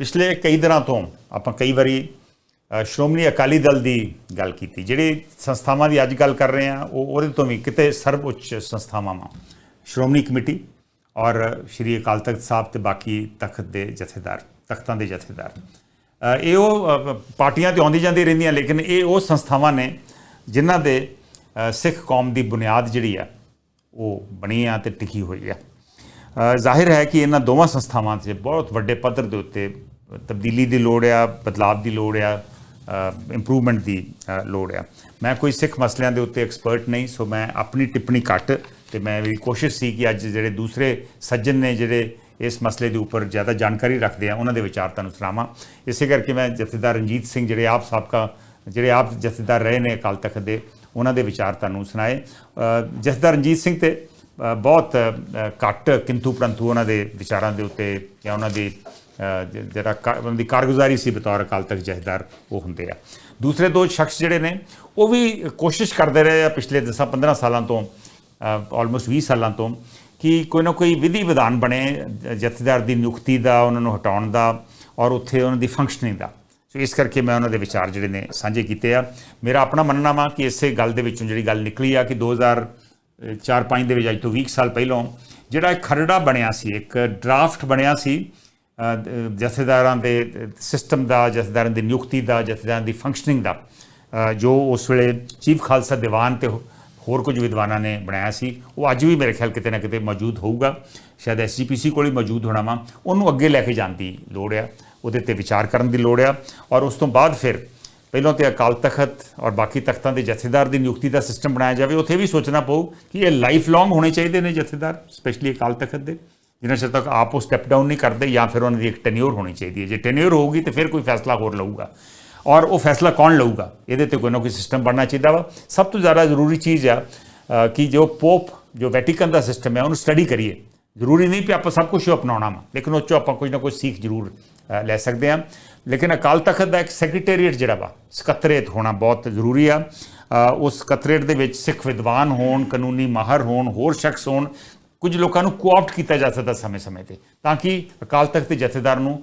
ਪਿਛਲੇ ਕਈ ਦਿਨਾਂ ਤੋਂ ਆਪਾਂ ਕਈ ਵਾਰੀ ਸ਼੍ਰੋਮਣੀ ਅਕਾਲੀ ਦਲ ਦੀ ਗੱਲ ਕੀਤੀ, ਜਿਹੜੀ ਸੰਸਥਾਵਾਂ ਦੀ ਅੱਜ ਗੱਲ ਕਰ ਰਹੇ ਹਾਂ, ਉਹ ਉਹਦੇ ਤੋਂ ਵੀ ਕਿਤੇ ਸਰਵਉੱਚ ਸੰਸਥਾਵਾਂ ਵਾਂ। ਸ਼੍ਰੋਮਣੀ ਕਮੇਟੀ ਔਰ ਸ਼੍ਰੀ ਅਕਾਲ ਤਖਤ ਸਾਹਿਬ ਤੇ ਬਾਕੀ ਤਖਤ ਦੇ ਜਥੇਦਾਰ, ਤਖਤਾਂ ਦੇ ਜਥੇਦਾਰ। ਇਹ ਉਹ ਪਾਰਟੀਆਂ ਤੇ ਆਉਂਦੀ ਜਾਂਦੀ ਰਹਿੰਦੀਆਂ, ਲੇਕਿਨ ਇਹ ਉਹ ਸੰਸਥਾਵਾਂ ਨੇ ਜਿਨ੍ਹਾਂ ਦੇ ਸਿੱਖ ਕੌਮ ਦੀ ਬੁਨਿਆਦ ਜਿਹੜੀ ਆ, ਉਹ ਬਣੀ ਆ ਤੇ ਟਿਕੀ ਹੋਈ ਆ। ਜ਼ਾਹਿਰ ਹੈ ਕਿ ਇਹਨਾਂ ਦੋਵਾਂ ਸੰਸਥਾਵਾਂ 'ਚ ਬਹੁਤ ਵੱਡੇ ਪੱਧਰ ਦੇ ਉੱਤੇ ਤਬਦੀਲੀ ਦੀ ਲੋੜ ਆ ਬਦਲਾਵ ਦੀ ਲੋੜ ਆ ਇੰਪਰੂਵਮੈਂਟ ਦੀ ਲੋੜ ਆ। ਮੈਂ ਕੋਈ ਸਿੱਖ ਮਸਲਿਆਂ ਦੇ ਉੱਤੇ ਐਕਸਪਰਟ ਨਹੀਂ, ਸੋ ਮੈਂ ਆਪਣੀ ਟਿੱਪਣੀ ਘੱਟ ਤੇ ਮੈਂ ਮੇਰੀ ਕੋਸ਼ਿਸ਼ ਸੀ ਕਿ ਅੱਜ ਜਿਹੜੇ ਦੂਸਰੇ ਸੱਜਣ ਨੇ ਜਿਹੜੇ ਇਸ ਮਸਲੇ ਦੇ ਉੱਪਰ ਜ਼ਿਆਦਾ ਜਾਣਕਾਰੀ ਰੱਖਦੇ ਆ, ਉਹਨਾਂ ਦੇ ਵਿਚਾਰ ਤੁਹਾਨੂੰ ਸੁਣਾਵਾਂ। ਇਸੇ ਕਰਕੇ ਮੈਂ ਜਥੇਦਾਰ ਰਣਜੀਤ ਸਿੰਘ ਜਿਹੜੇ ਆਪ ਸਾਬਕਾ, ਜਿਹੜੇ ਆਪ ਜਥੇਦਾਰ ਰਹੇ ਨੇ ਅਕਾਲ ਤਖਤ ਦੇ, ਉਹਨਾਂ ਦੇ ਵਿਚਾਰ ਤੁਹਾਨੂੰ ਸੁਣਾਏ। ਜਥੇਦਾਰ ਰਣਜੀਤ ਸਿੰਘ ਤੇ ਬਹੁਤ ਘੱਟ ਕਿੰਤੂ ਪਰੰਤੂ ਉਹਨਾਂ ਦੇ ਵਿਚਾਰਾਂ ਦੇ ਉੱਤੇ ਜਾਂ ਉਹਨਾਂ ਦੀ ਜਿਹੜਾ ਕਾ- ਉਹਨਾਂ ਦੀ ਕਾਰਗੁਜ਼ਾਰੀ ਸੀ ਬਤੌਰ ਅਕਾਲ ਤਖਤ ਜਥੇਦਾਰ, ਉਹ ਹੁੰਦੇ ਆ। ਦੂਸਰੇ ਦੋ ਸ਼ਖਸ ਜਿਹੜੇ ਨੇ, ਉਹ ਵੀ ਕੋਸ਼ਿਸ਼ ਕਰਦੇ ਰਹੇ ਆ ਪਿਛਲੇ 10 15 ਸਾਲਾਂ ਤੋਂ ਆਲਮੋਸਟ 20 ਸਾਲਾਂ ਤੋਂ ਕਿ ਕੋਈ ਨਾ ਕੋਈ ਵਿਧੀ ਵਿਧਾਨ ਬਣੇ ਜਥੇਦਾਰ ਦੀ ਨਿਯੁਕਤੀ ਦਾ, ਉਹਨਾਂ ਨੂੰ ਹਟਾਉਣ ਦਾ ਔਰ ਉੱਥੇ ਉਹਨਾਂ ਦੀ ਫੰਕਸ਼ਨਿੰਗ ਦਾ। ਸੋ ਇਸ ਕਰਕੇ ਮੈਂ ਉਹਨਾਂ ਦੇ ਵਿਚਾਰ ਜਿਹੜੇ ਨੇ ਸਾਂਝੇ ਕੀਤੇ ਆ। ਮੇਰਾ ਆਪਣਾ ਮੰਨਣਾ ਵਾ ਕਿ ਇਸੇ ਗੱਲ ਦੇ ਵਿੱਚੋਂ ਜਿਹੜੀ ਗੱਲ ਨਿਕਲੀ ਆ ਕਿ 2004-5 ਦੇ ਵਿੱਚ ਅੱਜ ਤੋਂ 20 ਸਾਲ ਪਹਿਲਾਂ ਜਿਹੜਾ ਇੱਕ ਖਰੜਾ ਬਣਿਆ ਸੀ, ਇੱਕ ਡਰਾਫਟ ਬਣਿਆ ਸੀ ਜਥੇਦਾਰਾਂ ਦੇ, ਸਿਸਟਮ ਦਾ, ਜਥੇਦਾਰਾਂ ਦੀ ਨਿਯੁਕਤੀ ਦਾ, ਜਥੇਦਾਰਾਂ ਦੀ ਫੰਕਸ਼ਨਿੰਗ ਦਾ ਜੋ ਉਸ ਵੇਲੇ ਚੀਫ ਖਾਲਸਾ ਦੀਵਾਨ ਤੇ ਹੋਰ ਕੁਝ ਵਿਦਵਾਨਾਂ ਨੇ ਬਣਾਇਆ ਸੀ, ਉਹ ਅੱਜ ਵੀ ਮੇਰੇ ਖਿਆਲ ਕਿਤੇ ਨਾ ਕਿਤੇ ਮੌਜੂਦ ਹੋਊਗਾ, ਸ਼ਾਇਦ ਐਸਜੀਪੀਸੀ ਕੋਲ ਹੀ ਮੌਜੂਦ ਹੋਣਾ ਵਾ, ਉਹਨੂੰ ਅੱਗੇ ਲੈ ਕੇ ਜਾਣ ਦੀ ਲੋੜ ਆ, ਉਹਦੇ ਤੇ ਵਿਚਾਰ ਕਰਨ ਦੀ ਲੋੜ ਆ, ਔਰ ਉਸ ਤੋਂ ਬਾਅਦ ਫਿਰ ਪਹਿਲਾਂ ਤੇ ਅਕਾਲ ਤਖਤ ਔਰ ਬਾਕੀ ਤਖਤਾਂ ਦੇ ਜਥੇਦਾਰ ਦੀ ਨਿਯੁਕਤੀ ਦਾ ਸਿਸਟਮ ਬਣਾਇਆ ਜਾਵੇ, ਉੱਥੇ ਵੀ ਸੋਚਣਾ ਪਊ ਕਿ ਇਹ ਲਾਈਫ ਲੌਂਗ ਹੋਣੇ ਚਾਹੀਦੇ ਨੇ ਜਥੇਦਾਰ ਸਪੈਸ਼ਲੀ ਅਕਾਲ ਤਖਤ ਦੇ। ਜਿਨ੍ਹਾਂ ਚਿਰ ਤੱਕ ਆਪ ਉਹ ਸਟੈਪ ਡਾਊਨ ਨਹੀਂ ਕਰਦੇ ਜਾਂ ਫਿਰ ਉਹਨਾਂ ਦੀ ਇੱਕ ਟੈਨਿਓਰ ਹੋਣੀ ਚਾਹੀਦੀ ਹੈ। ਜੇ ਟੈਨਿਓਰ ਹੋਊਗੀ ਤੇ ਫਿਰ ਕੋਈ ਫੈਸਲਾ ਹੋਰ ਲਊਗਾ। ਔਰ ਉਹ ਫੈਸਲਾ ਕੌਣ ਲਊਗਾ? ਇਹਦੇ ਤੇ ਕੋਈ ਨਾ ਕੋਈ ਸਿਸਟਮ ਬਣਨਾ ਚਾਹੀਦਾ ਵਾ। ਸਭ ਤੋਂ ਜ਼ਿਆਦਾ ਜ਼ਰੂਰੀ ਚੀਜ਼ ਆ ਕਿ ਜੋ ਪੋਪ, ਜੋ ਵੈਟੀਕਨ ਦਾ ਸਿਸਟਮ ਹੈ, ਉਹਨੂੰ ਸਟੱਡੀ ਕਰੀਏ। ਜ਼ਰੂਰੀ ਨਹੀਂ ਕਿ ਆਪਾਂ ਸਭ ਕੁਝ ਅਪਣਾਉਣਾ ਵਾ, ਲੇਕਿਨ ਉਹ 'ਚੋਂ ਆਪਾਂ ਕੁਝ ਨਾ ਕੁਝ ਸਿੱਖ ਜ਼ਰੂਰ ਲੈ ਸਕਦੇ ਹਾਂ। ਲੇਕਿਨ ਅਕਾਲ ਤਖਤ ਦਾ ਇੱਕ ਸੈਕਟਰੀਏਟ ਜਿਹੜਾ ਵਾ, ਸਕੱਤਰੇਤ ਹੋਣਾ ਬਹੁਤ ਜ਼ਰੂਰੀ ਆ। ਉਸ ਸਕੱਤਰੇਟ ਦੇ ਵਿੱਚ ਸਿੱਖ ਵਿਦਵਾਨ ਹੋਣ, ਕਾਨੂੰਨੀ ਮਾਹਰ ਹੋਣ, ਹੋਰ ਸ਼ਖਸ ਹੋਣ, ਕੁਝ ਲੋਕਾਂ ਨੂੰ ਕੋਆਪਟ ਕੀਤਾ ਜਾ ਸਕਦਾ ਸਮੇਂ-ਸਮੇਂ ਤੇ, ਤਾਂ ਕਿ ਅਕਾਲ ਤਖਤ ਦੇ ਜਥੇਦਾਰ ਨੂੰ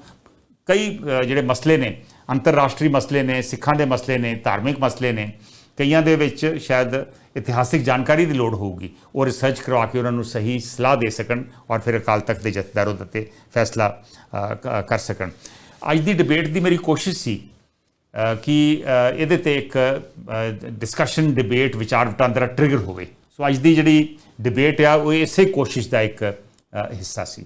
ਕਈ ਜਿਹੜੇ ਮਸਲੇ ਨੇ, ਅੰਤਰਰਾਸ਼ਟਰੀ ਮਸਲੇ ਨੇ, ਸਿੱਖਾਂ ਦੇ ਮਸਲੇ ਨੇ, ਧਾਰਮਿਕ ਮਸਲੇ ਨੇ ਕਈਆਂ ਦੇ ਵਿੱਚ ਸ਼ਾਇਦ ਇਤਿਹਾਸਿਕ ਜਾਣਕਾਰੀ ਦੀ ਲੋੜ ਹੋਊਗੀ, ਉਹ ਰਿਸਰਚ ਕਰਵਾ ਕੇ ਉਹਨਾਂ ਨੂੰ ਸਹੀ ਸਲਾਹ ਦੇ ਸਕਣ ਔਰ ਫਿਰ ਅਕਾਲ ਤਖਤ ਦੇ ਜਥੇਦਾਰ ਉਹਦੇ ਤੇ ਫੈਸਲਾ ਕਰ ਸਕਣ। ਅੱਜ ਦੀ ਡਿਬੇਟ ਦੀ ਮੇਰੀ ਕੋਸ਼ਿਸ਼ ਸੀ ਕਿ ਇਹਦੇ ਤੇ ਇੱਕ ਡਿਸਕਸ਼ਨ ਡਿਬੇਟ ਵਿਚਾਰ ਵਟਾਂਦਰਾ ਟ੍ਰਿਗਰ ਹੋਵੇ। ਸੋ ਅੱਜ ਦੀ ਜਿਹੜੀ ਡਿਬੇਟ ਆ, ਉਹ ਇਸੇ ਕੋਸ਼ਿਸ਼ ਦਾ ਇੱਕ ਹਿੱਸਾ ਸੀ।